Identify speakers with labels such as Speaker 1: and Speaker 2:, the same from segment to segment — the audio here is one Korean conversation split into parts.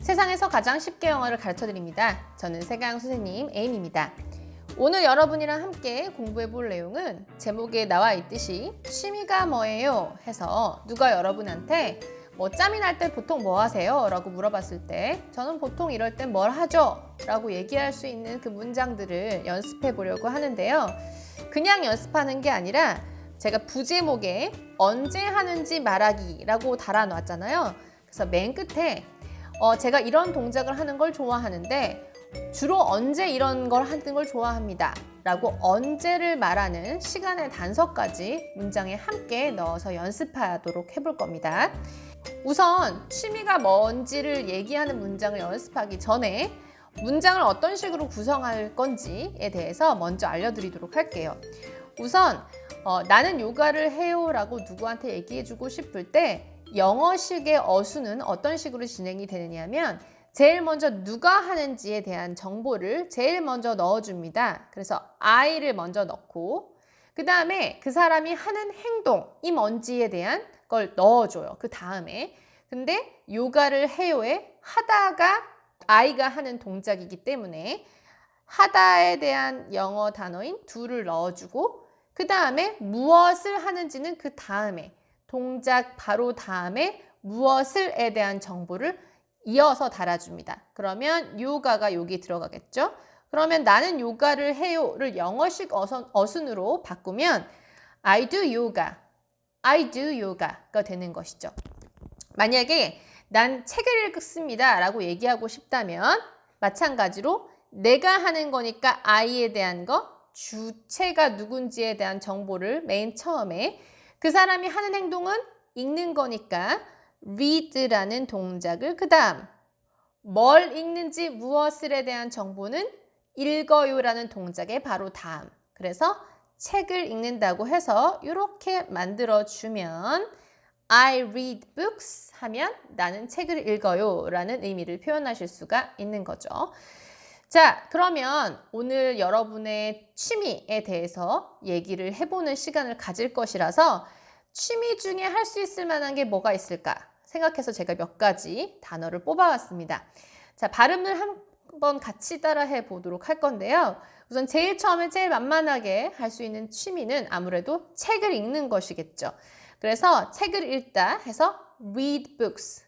Speaker 1: 세상에서 가장 쉽게 영어를 가르쳐 드립니다. 저는 세강 선생님 에임입니다. 오늘 여러분이랑 함께 공부해 볼 내용은 제목에 나와 있듯이 취미가 뭐예요? 해서 누가 여러분한테 뭐 짬이 날 때 보통 뭐 하세요? 라고 물어봤을 때 저는 보통 이럴 땐 뭘 하죠? 라고 얘기할 수 있는 그 문장들을 연습해 보려고 하는데요. 그냥 연습하는 게 아니라 제가 부제목에 언제 하는지 말하기라고 달아놨잖아요. 그래서 맨 끝에 어, 제가 이런 동작을 하는 걸 좋아하는데 주로 언제 이런 걸 하는 걸 좋아합니다. 라고 언제를 말하는 시간의 단서까지 문장에 함께 넣어서 연습하도록 해볼 겁니다. 우선 취미가 뭔지를 얘기하는 문장을 연습하기 전에 문장을 어떤 식으로 구성할 건지에 대해서 먼저 알려드리도록 할게요. 우선 어, 나는 요가를 해요라고 누구한테 얘기해주고 싶을 때 영어식의 어수는 어떤 식으로 진행이 되느냐면 제일 먼저 누가 하는지에 대한 정보를 제일 먼저 넣어줍니다. 그래서 I를 먼저 넣고 그 다음에 그 사람이 하는 행동이 뭔지에 대한 걸 넣어줘요. 그 다음에 근데 요가를 해요에 하다가 아이가 하는 동작이기 때문에 하다에 대한 영어 단어인 do를 넣어주고 그 다음에 무엇을 하는지는 그 다음에 동작 바로 다음에 무엇을에 대한 정보를 이어서 달아줍니다. 그러면 요가가 여기 들어가겠죠? 그러면 나는 요가를 해요를 영어식 어순으로 바꾸면 I do yoga, I do yoga가 되는 것이죠. 만약에 난 책을 읽습니다 라고 얘기하고 싶다면 마찬가지로 내가 하는 거니까 I에 대한 거, 주체가 누군지에 대한 정보를 맨 처음에 그 사람이 하는 행동은 읽는 거니까 read라는 동작을 그 다음 뭘 읽는지 무엇을에 대한 정보는 읽어요라는 동작의 바로 다음 그래서 책을 읽는다고 해서 이렇게 만들어주면 I read books 하면 나는 책을 읽어요 라는 의미를 표현하실 수가 있는 거죠. 자, 그러면 오늘 여러분의 취미에 대해서 얘기를 해보는 시간을 가질 것이라서 취미 중에 할 수 있을 만한 게 뭐가 있을까 생각해서 제가 몇 가지 단어를 뽑아왔습니다. 자, 발음을 한번 같이 따라해 보도록 할 건데요. 우선 제일 처음에 제일 만만하게 할 수 있는 취미는 아무래도 책을 읽는 것이겠죠. 그래서 책을 읽다 해서 read books,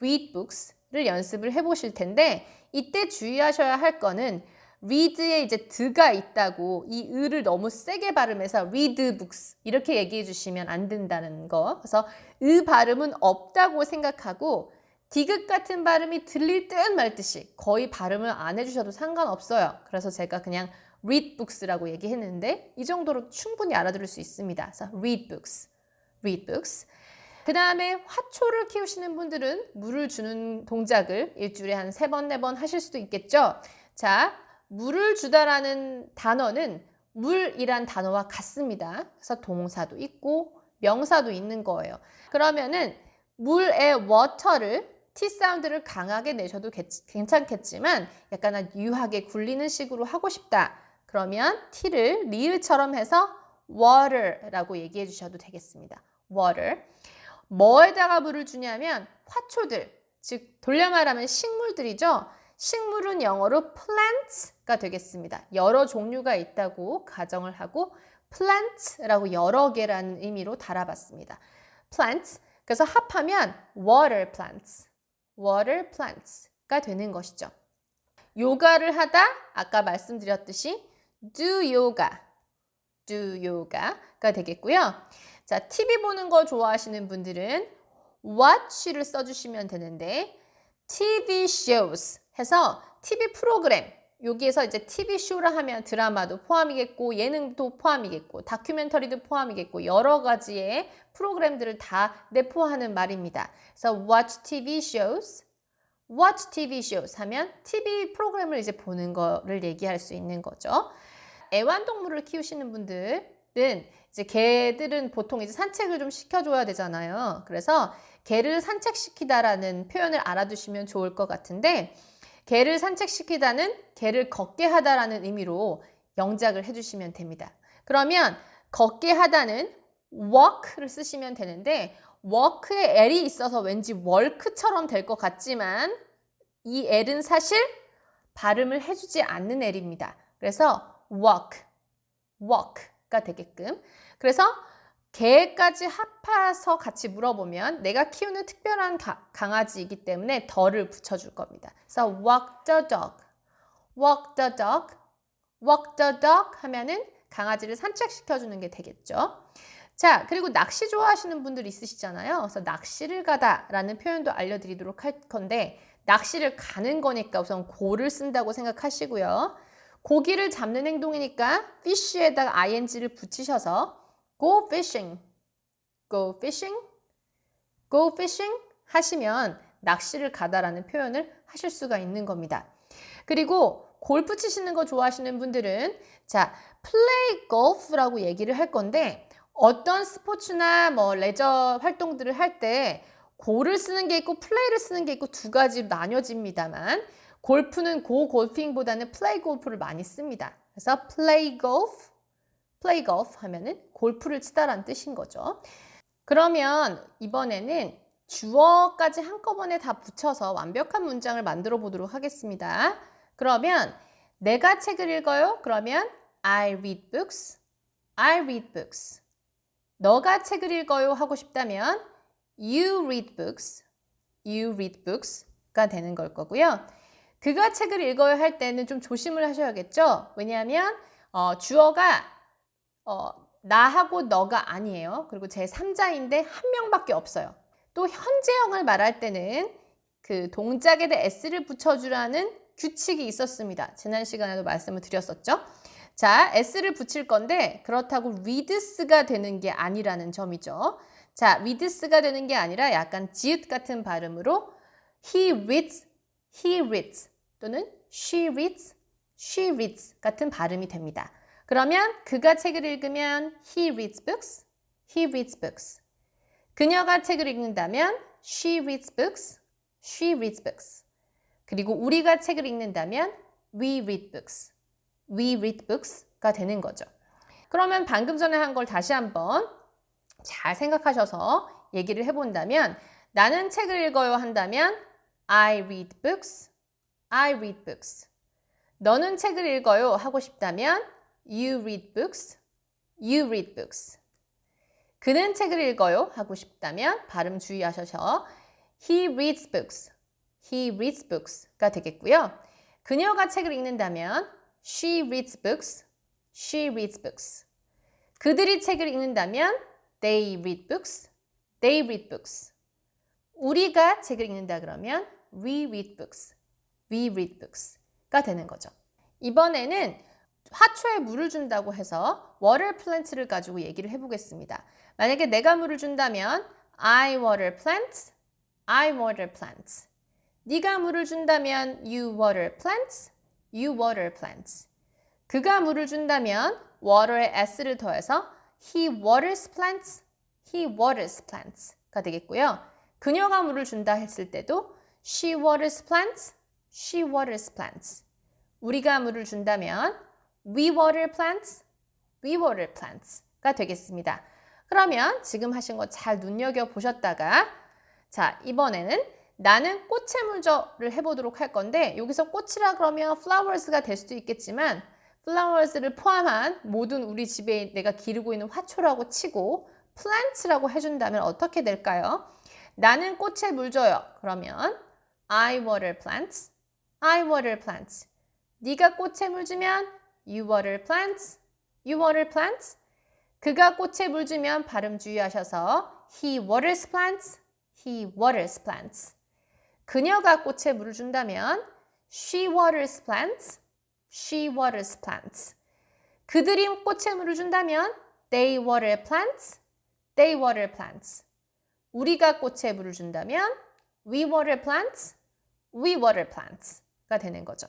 Speaker 1: read books를 연습을 해 보실 텐데 이때 주의하셔야 할 거는 read에 이제 드가 있다고 이 을을 너무 세게 발음해서 read books 이렇게 얘기해 주시면 안 된다는 거. 그래서 의 발음은 없다고 생각하고 디귿 같은 발음이 들릴 듯 말 듯이 거의 발음을 안 해주셔도 상관없어요. 그래서 제가 그냥 read books라고 얘기했는데 이 정도로 충분히 알아들을 수 있습니다. 그래서 read books, read books. 그 다음에 화초를 키우시는 분들은 물을 주는 동작을 일주일에 한 세 번, 네 번 하실 수도 있겠죠. 자, 물을 주다라는 단어는 물이란 단어와 같습니다. 그래서 동사도 있고 명사도 있는 거예요. 그러면은 물의 water를 T 사운드를 강하게 내셔도 괜찮겠지만 약간 유하게 굴리는 식으로 하고 싶다. 그러면 T를 리을처럼 해서 water라고 얘기해 주셔도 되겠습니다. water. 뭐에다가 물을 주냐면 화초들, 즉 돌려 말하면 식물들이죠. 식물은 영어로 plant가 되겠습니다. 여러 종류가 있다고 가정을 하고 plant라고 여러 개라는 의미로 달아봤습니다. plant. 그래서 합하면 water plants, water plants가 되는 것이죠. 요가를 하다 아까 말씀드렸듯이 do yoga, do yoga가 되겠고요. 자, TV 보는 거 좋아하시는 분들은 watch를 써주시면 되는데 TV shows 해서 TV 프로그램 여기에서 이제 TV 쇼라 하면 드라마도 포함이겠고 예능도 포함이겠고 다큐멘터리도 포함이겠고 여러 가지의 프로그램들을 다 내포하는 말입니다. 그래서 watch TV shows, watch TV shows 하면 TV 프로그램을 이제 보는 거를 얘기할 수 있는 거죠. 애완동물을 키우시는 분들은 이제 개들은 보통 이제 산책을 좀 시켜줘야 되잖아요. 그래서 개를 산책시키다라는 표현을 알아두시면 좋을 것 같은데 개를 산책시키다는 개를 걷게 하다라는 의미로 영작을 해주시면 됩니다. 그러면 걷게 하다는 walk를 쓰시면 되는데 walk에 L이 있어서 왠지 work처럼 될 것 같지만 이 L은 사실 발음을 해주지 않는 L입니다. 그래서 walk, walk가 되게끔. 그래서 개까지 합해서 같이 물어보면 내가 키우는 특별한 가- 강아지이기 때문에 더를 붙여줄 겁니다. 그래서 walk the dog, walk the dog, walk the dog 하면은 강아지를 산책시켜주는 게 되겠죠. 자, 그리고 낚시 좋아하시는 분들 있으시잖아요. 그래서 낚시를 가다 라는 표현도 알려드리도록 할 건데 낚시를 가는 거니까 우선 고를 쓴다고 생각하시고요. 고기를 잡는 행동이니까 fish에다가 ing를 붙이셔서 go fishing, go fishing, go fishing 하시면 낚시를 가다라는 표현을 하실 수가 있는 겁니다. 그리고 골프 치시는 거 좋아하시는 분들은 자, play golf라고 얘기를 할 건데 어떤 스포츠나 뭐 레저 활동들을 할 때 골을 쓰는 게 있고 플레이를 쓰는 게 있고 두 가지로 나뉘어집니다만 골프는 고 골핑보다는 플레이 골프를 많이 씁니다. 그래서 play golf, play golf 하면은 골프를 치다라는 뜻인 거죠. 그러면 이번에는 주어까지 한꺼번에 다 붙여서 완벽한 문장을 만들어 보도록 하겠습니다. 그러면 내가 책을 읽어요? 그러면 I read books. I read books. 너가 책을 읽어요 하고 싶다면 you read books. you read books가 되는 걸 거고요. 그가 책을 읽어요 할 때는 좀 조심을 하셔야겠죠. 왜냐하면 어, 주어가 어, 나하고 너가 아니에요. 그리고 제 3자인데 한 명밖에 없어요. 또 현재형을 말할 때는 그 동작에 대해 s를 붙여주라는 규칙이 있었습니다. 지난 시간에도 말씀을 드렸었죠. 자, s를 붙일 건데 그렇다고 reads가 되는 게 아니라는 점이죠. 자, reads가 되는 게 아니라 약간 지읒 같은 발음으로 he reads, he reads 또는 she reads, she reads 같은 발음이 됩니다. 그러면 그가 책을 읽으면 he reads books, he reads books. 그녀가 책을 읽는다면 she reads books, she reads books. 그리고 우리가 책을 읽는다면 we read books, we read books가 되는 거죠. 그러면 방금 전에 한 걸 다시 한번 잘 생각하셔서 얘기를 해본다면 나는 책을 읽어요 한다면 I read books, I read books. 너는 책을 읽어요 하고 싶다면 you read books, you read books. 그는 책을 읽어요 하고 싶다면 발음 주의하셔서 he reads books, he reads books가 되겠고요. 그녀가 책을 읽는다면 she reads books, she reads books. 그들이 책을 읽는다면 they read books, they read books. 우리가 책을 읽는다 그러면 we read books, we read books가 되는 거죠. 이번에는 화초에 물을 준다고 해서 water plant를 가지고 얘기를 해보겠습니다. 만약에 내가 물을 준다면 I water plants, I water plants. 네가 물을 준다면 you water plants, you water plants. 그가 물을 준다면 water에 s를 더해서 he waters plants, he waters plants가 되겠고요. 그녀가 물을 준다 했을 때도 she waters plants, she waters plants. 우리가 물을 준다면 we water plants, we water plants가 되겠습니다. 그러면 지금 하신 거 잘 눈여겨 보셨다가 자 이번에는 나는 꽃에 물져를 해보도록 할 건데 여기서 꽃이라 그러면 flowers가 될 수도 있겠지만 flowers를 포함한 모든 우리 집에 내가 기르고 있는 화초라고 치고 plants라고 해준다면 어떻게 될까요? 나는 꽃에 물 줘요. 그러면 I water plants, I water plants. 네가 꽃에 물 주면 you water plants, you water plants. 그가 꽃에 물 주면 발음 주의하셔서 he waters plants, he waters plants. 그녀가 꽃에 물을 준다면 she waters plants, she waters plants. 그들이 꽃에 물을 준다면 they water plants, they water plants. 우리가 꽃에 물을 준다면 we water plants, we water plants가 되는 거죠.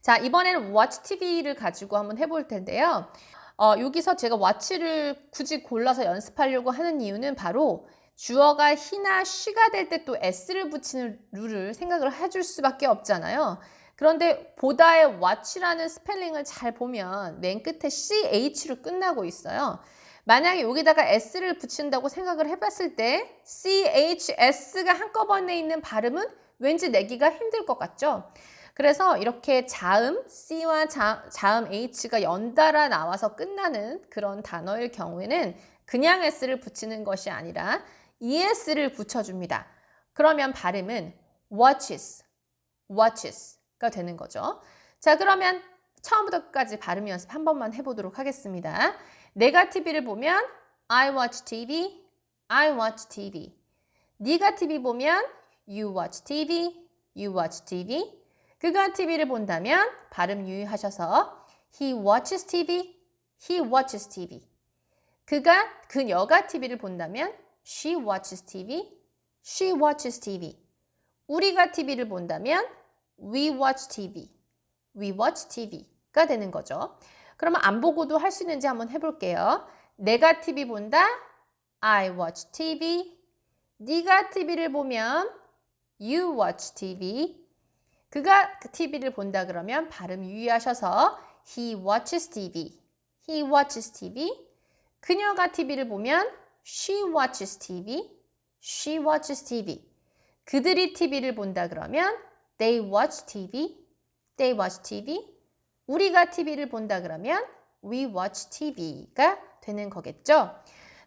Speaker 1: 자, 이번에는 watch TV를 가지고 한번 해볼 텐데요. 어, 여기서 제가 watch를 굳이 골라서 연습하려고 하는 이유는 바로 주어가 he나 she가 될 때 또 s를 붙이는 룰을 생각을 해줄 수밖에 없잖아요. 그런데 보다의 watch라는 스펠링을 잘 보면 맨 끝에 ch로 끝나고 있어요. 만약에 여기다가 s를 붙인다고 생각을 해봤을 때 chs가 한꺼번에 있는 발음은 왠지 내기가 힘들 것 같죠? 그래서 이렇게 자음 C와 자, 자음 H가 연달아 나와서 끝나는 그런 단어일 경우에는 그냥 S를 붙이는 것이 아니라 ES를 붙여줍니다. 그러면 발음은 watches, watches가 되는 거죠. 자, 그러면 처음부터 끝까지 발음 연습 한 번만 해보도록 하겠습니다. 내가 TV를 보면 I watch TV, I watch TV. 네가 TV 보면 you watch TV, you watch TV. 그가 TV를 본다면 발음 유의하셔서 he watches TV, he watches TV. 그가 그녀가 TV를 본다면 she watches TV, she watches TV. 우리가 TV를 본다면 we watch TV, we watch TV가 되는 거죠. 그러면 안 보고도 할 수 있는지 한번 해볼게요. 내가 TV 본다, I watch TV. 네가 TV를 보면 you watch TV. 그가 TV를 본다 그러면 발음 유의하셔서 he watches TV, he watches TV. 그녀가 TV를 보면 she watches TV, she watches TV. 그들이 TV를 본다 그러면 they watch TV, they watch TV. 우리가 TV를 본다 그러면 we watch TV가 되는 거겠죠.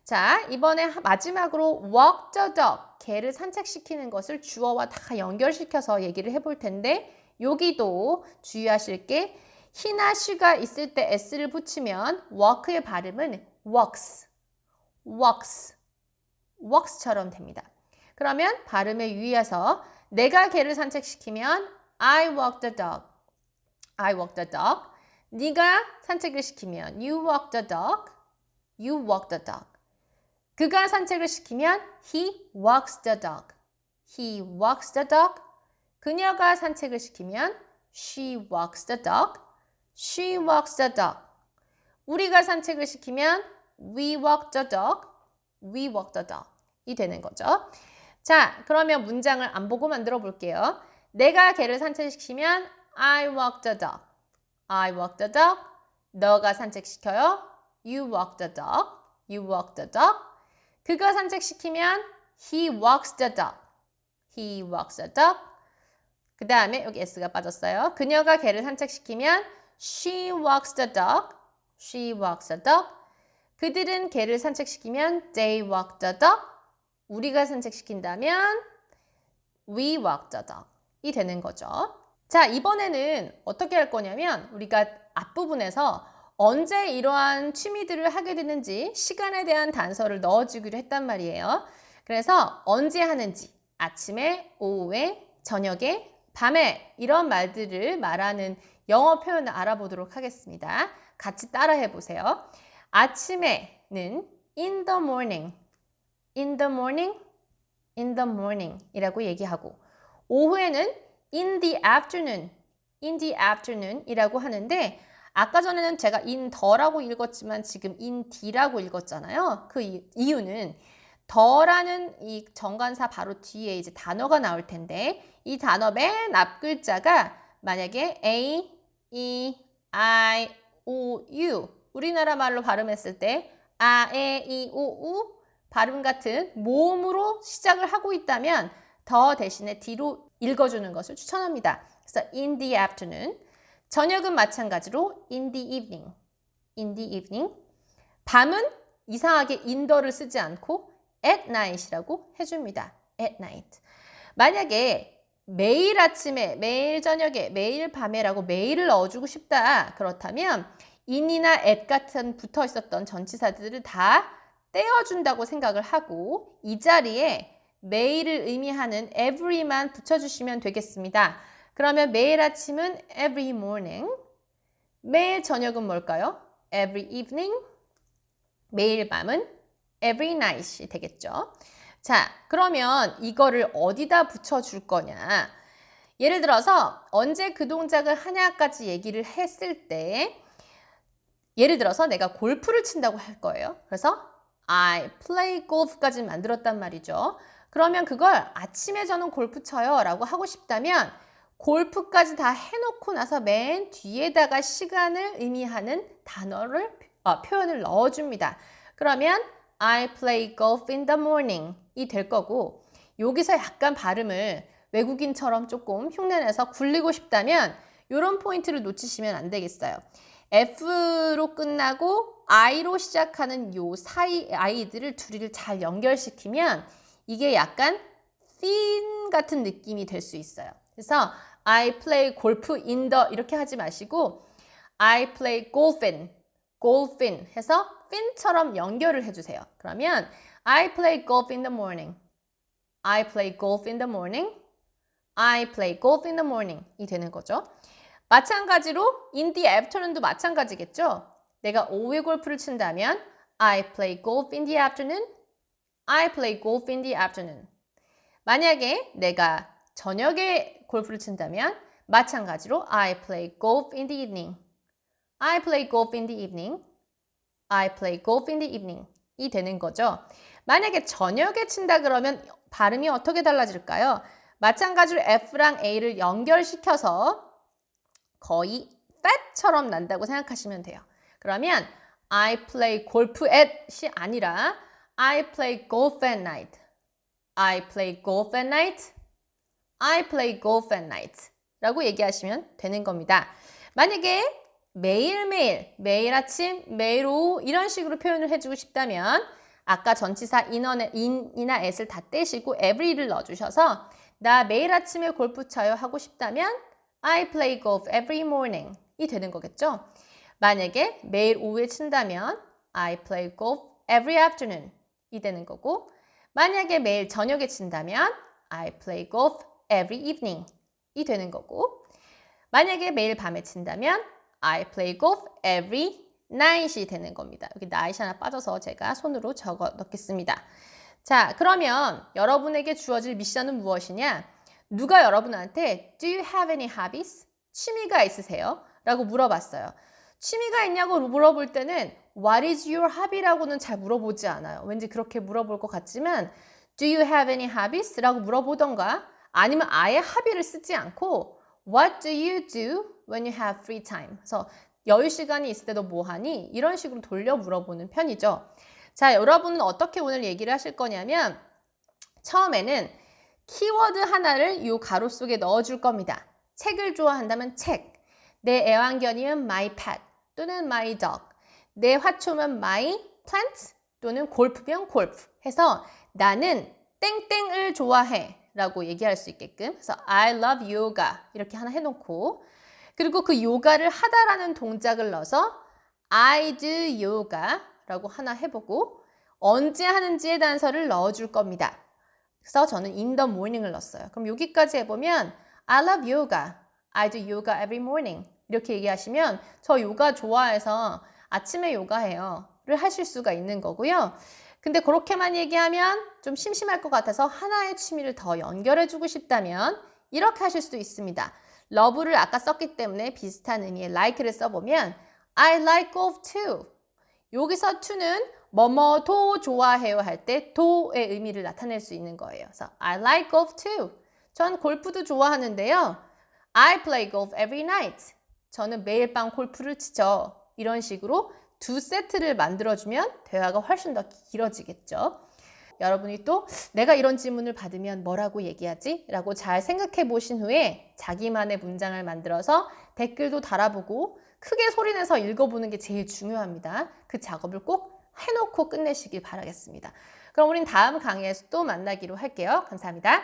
Speaker 1: 자, 이번에 마지막으로 walk the dog, 개를 산책시키는 것을 주어와 다 연결시켜서 얘기를 해볼 텐데 여기도 주의하실 게 히나 she가 있을 때 s를 붙이면 walk의 발음은 walks, walks, walks처럼 됩니다. 그러면 발음에 유의해서 내가 개를 산책시키면 I walk the dog, I walk the dog. 네가 산책을 시키면 you walk the dog, you walk the dog. 그가 산책을 시키면 he walks the dog, he walks the dog. 그녀가 산책을 시키면 she walks the dog, she walks the dog. 우리가 산책을 시키면 we walk the dog, we walk the dog. 이 되는 거죠. 자, 그러면 문장을 안 보고 만들어 볼게요. 내가 개를 산책시키면 I walk the dog. I walk the dog. 너가 산책시켜요. You walk the dog. You walk the dog. 그가 산책시키면 he walks the dog. He walks the dog. 그 다음에 여기 s가 빠졌어요. 그녀가 개를 산책시키면 she walks the dog. She walks the dog. 그들은 개를 산책시키면 they walk the dog. 우리가 산책시킨다면 we walk the dog. 이 되는 거죠. 자, 이번에는 어떻게 할 거냐면 우리가 앞부분에서 언제 이러한 취미들을 하게 되는지 시간에 대한 단서를 넣어주기로 했단 말이에요. 그래서 언제 하는지 아침에, 오후에, 저녁에, 밤에 이런 말들을 말하는 영어 표현을 알아보도록 하겠습니다. 같이 따라해 보세요. 아침에는 in the morning, in the morning, in the morning 이라고 얘기하고 오후에는 in the afternoon, in the afternoon 이라고 하는데 아까 전에는 제가 in the라고 읽었지만 지금 in the라고 읽었잖아요. 그 이유는 더라는 이 정관사 바로 뒤에 이제 단어가 나올 텐데 이 단어 맨 앞 글자가 만약에 A, E, I, O, U 우리나라 말로 발음했을 때 아, 에, 이, 오, 우 발음 같은 모음으로 시작을 하고 있다면 더 대신에 뒤로 읽어주는 것을 추천합니다. 그래서 in the afternoon. 저녁은 마찬가지로 in the evening. in the evening. 밤은 이상하게 inthe를 쓰지 않고 at night이라고 해줍니다. at night. 만약에 매일 아침에, 매일 저녁에, 매일 밤에라고 매일을 넣어주고 싶다. 그렇다면 in이나 at 같은 붙어 있었던 전치사들을 다 떼어준다고 생각을 하고 이 자리에 매일을 의미하는 every만 붙여주시면 되겠습니다. 그러면 매일 아침은 every morning, 매일 저녁은 뭘까요? every evening, 매일 밤은 every night이 되겠죠. 자, 그러면 이거를 어디다 붙여줄 거냐? 예를 들어서 언제 그 동작을 하냐까지 얘기를 했을 때 예를 들어서 내가 골프를 친다고 할 거예요. 그래서 I play golf까지 만들었단 말이죠. 그러면 그걸 아침에 저는 골프 쳐요 라고 하고 싶다면 골프까지 다 해놓고 나서 맨 뒤에다가 시간을 의미하는 단어를 어, 표현을 넣어줍니다. 그러면 I play golf in the morning 이 될 거고 여기서 약간 발음을 외국인처럼 조금 흉내내서 굴리고 싶다면 이런 포인트를 놓치시면 안 되겠어요. F로 끝나고 I로 시작하는 요 사이 아이들을 둘이를 잘 연결시키면 이게 약간 thin 같은 느낌이 될 수 있어요. 그래서 I play golf in the 이렇게 하지 마시고 I play golf in, golf in 해서 fin처럼 연결을 해주세요. 그러면 I play golf in the morning. I play golf in the morning. I play golf in the morning 이 되는 거죠. 마찬가지로 in the afternoon도 마찬가지겠죠. 내가 오후에 골프를 친다면 I play golf in the afternoon. I play golf in the afternoon. 만약에 내가 저녁에 골프를 친다면 마찬가지로 I play golf in the evening. I play golf in the evening. I play golf in the evening. 이 되는 거죠. 만약에 저녁에 친다 그러면 발음이 어떻게 달라질까요? 마찬가지로 F랑 A를 연결시켜서 거의 fat처럼 난다고 생각하시면 돼요. 그러면 I play golf at이 아니라 I play golf at night. I play golf at night. I play golf at night. 라고 얘기하시면 되는 겁니다. 만약에 매일매일, 매일 아침, 매일 오후 이런 식으로 표현을 해주고 싶다면 아까 전치사 인원의 in이나 at을 다 떼시고 every를 넣어주셔서 나 매일 아침에 골프 쳐요 하고 싶다면 I play golf every morning 이 되는 거겠죠. 만약에 매일 오후에 친다면 I play golf every afternoon 이 되는 거고 만약에 매일 저녁에 친다면 I play golf every evening 이 되는 거고 만약에 매일 밤에 친다면 I play golf every night이 되는 겁니다. 여기 night 하나 빠져서 제가 손으로 적어 넣겠습니다. 자, 그러면 여러분에게 주어질 미션은 무엇이냐? 누가 여러분한테 Do you have any hobbies? 취미가 있으세요? 라고 물어봤어요. 취미가 있냐고 물어볼 때는 What is your hobby라고는 잘 물어보지 않아요. 왠지 그렇게 물어볼 것 같지만 Do you have any hobbies? 라고 물어보던가 아니면 아예 합의를 쓰지 않고 What do you do when you have free time? 그래서 여유 시간이 있을 때도 뭐 하니? 이런 식으로 돌려 물어보는 편이죠. 자, 여러분은 어떻게 오늘 얘기를 하실 거냐면 처음에는 키워드 하나를 이 가로 속에 넣어줄 겁니다. 책을 좋아한다면 책, 내 애완견이면 my pet 또는 my dog, 내 화초면 my plant 또는 골프면 골프 해서 나는 땡땡을 좋아해 라고 얘기할 수 있게끔 그래서 I love yoga 이렇게 하나 해놓고 그리고 그 요가를 하다라는 동작을 넣어서 I do yoga 라고 하나 해보고 언제 하는지의 단서를 넣어줄 겁니다. 그래서 저는 in the morning을 넣었어요. 그럼 여기까지 해보면 I love yoga. I do yoga every morning. 이렇게 얘기하시면 저 요가 좋아해서 아침에 요가해요. 를 하실 수가 있는 거고요. 근데 그렇게만 얘기하면 좀 심심할 것 같아서 하나의 취미를 더 연결해주고 싶다면 이렇게 하실 수도 있습니다. love를 아까 썼기 때문에 비슷한 의미의 like를 써보면 I like golf too. 여기서 to는 뭐뭐도 좋아해요 할때 do의 의미를 나타낼 수 있는 거예요. 그래서 I like golf too. 전 골프도 좋아하는데요. I play golf every night. 저는 매일 밤 골프를 치죠. 이런 식으로 두 세트를 만들어주면 대화가 훨씬 더 길어지겠죠. 여러분이 또 내가 이런 질문을 받으면 뭐라고 얘기하지? 라고 잘 생각해 보신 후에 자기만의 문장을 만들어서 댓글도 달아보고 크게 소리내서 읽어보는 게 제일 중요합니다. 그 작업을 꼭 해놓고 끝내시길 바라겠습니다. 그럼 우린 다음 강의에서 또 만나기로 할게요. 감사합니다.